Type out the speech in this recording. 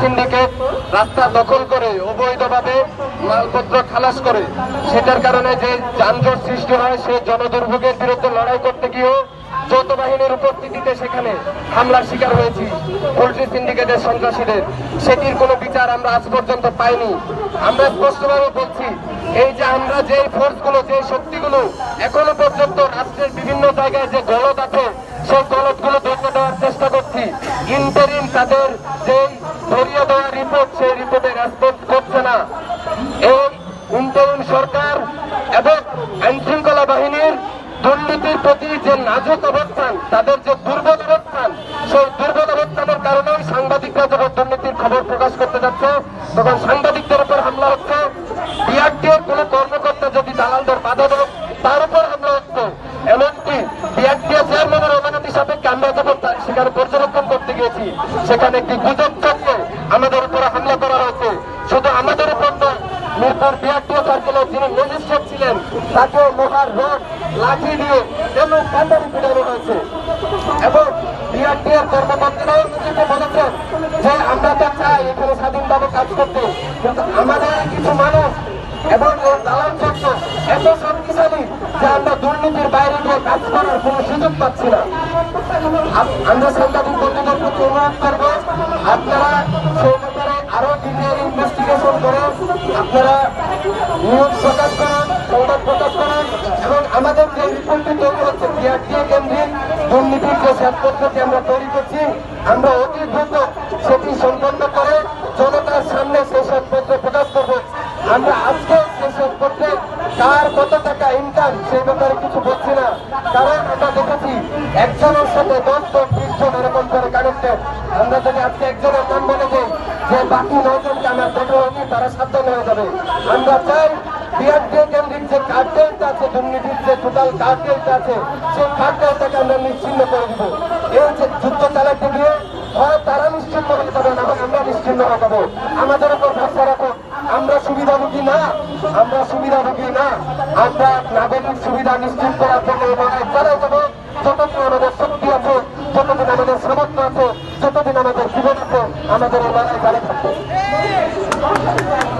Syndicate রাস্তা দখল করে, অবৈধভাবে মালপত্র খালাস করে। সেটার কারণে যে যানজট সৃষ্টি হয় সেই জনদুর্ভোগের বিরুদ্ধে লড়াই করতে গিয়েও যৌথ বাহিনীর উপস্থিতিতে সেখানে হামলার শিকার হয়েছি পোলট্রি সিন্ডিকেটের সন্ত্রাসীদের। সেটির কোনো বিচার আমরা আজ পর্যন্ত পাইনি। আমরা স্পষ্টভাবে বলছি, এই যে আমরা যে ফোর্সগুলো যে শক্তিগুলো এখনও পর্যন্ত রাষ্ট্রের বিভিন্ন জায়গায় যে গলত আছে, সেই গলতগুলো ধরিয়ে দেওয়ার চেষ্টা করছি। ইন্টারিম তাদের যে ধরিয়ে দেওয়ার রিপোর্ট, সেই রিপোর্টে রেসপন্স করছে না। এই ইন্টারিম সরকার এবং আইন শৃঙ্খলা বাহিনীর দুর্নীতির প্রতি যে নাজুক অবস্থান, তাদের যে দুর্বল অবস্থান, সেই দুর্বল অবস্থানের কারণেই সাংবাদিকরা যখন দুর্নীতির খবর প্রকাশ করতে যাচ্ছে, তখন সাংবাদিকদের উপর হামলা হচ্ছে। বিআরটির কোন কর্মকর্তা যদি দালালদের বাধা দেয়, তার উপর হামলা হচ্ছে। এমনকি বিআরটিএ চেয়ারম্যানের অনুমতি সাপেক্ষে আমরা যখন সেখানে পর্যবেক্ষণ করতে গিয়েছি, সেখানে একটি গুজব শুধু আমাদের উপর নয়, মিরপুর বিআরটিও সার্কেলের যিনি ম্যাজিস্ট্রেট ছিলেন তাকে লোহার রড লাঠি দিয়ে এবং কান্দারি পিটানো হয়েছে। এবং বিআরটিএর কর্মকর্তারাও নিজেকে বলেছেন যে আমরা তো চাই এখানে স্বাধীনভাবে কাজ করতে, কিন্তু আমাদের কিছু মানুষ এবং এই দালাল চক্র এত শক্তিশালী যে আমরা দুর্নীতির বাইরে গিয়ে কাজ করার কোনো সুযোগ পাচ্ছি না। আমরা সাংবাদিক বন্ধুদের প্রতি অনুরোধ করব, আপনারা আপনারা নিউজ প্রকাশ করুন সংবাদ প্রকাশ করুন এবং আমাদের যে রিপোর্টটি তৈরি হচ্ছে, বিআরটিএ কেন্দ্রিক দুর্নীতির যে শ্বেতপত্রটি আমরা তৈরি করছি, আমরা অতি দ্রুত সেটি সম্পন্ন করে জনতার সামনে সেই শ্বেতপত্র প্রকাশ করব। আমরা আজকে সেই শ্বেতপত্রে কার কত টাকা ইনকাম সেই ব্যাপারে কিছু বলছি না। কারণ আমরা দেখেছি একজনের যে বাকি নজনকে আমার দেখা তারা সাবধান হয়ে যাবে। আমরা চাই বিআরটিএ কেন্দ্রিক যে কার্টেলটা আছে, দুর্নীতির যে টোটাল কার্টেলটা আছে, সেই কার্টেলটাকে আমরা নিশ্চিন্ন করে এই যে যুদ্ধ চালাতে গিয়ে হয় তারা নিশ্চিন্ন হয়ে যাবে, না আমরা নিশ্চিন্ন হয়ে যাব। আমাদের উপর ভরসা রাখুন আমরা সুবিধাভোগী না, আমরা সুবিধাভোগী না। আমরা নাগরিক সুবিধা নিশ্চিত করার জন্য চালাই আমাদের জীবন আমাদের এই মানায় জানে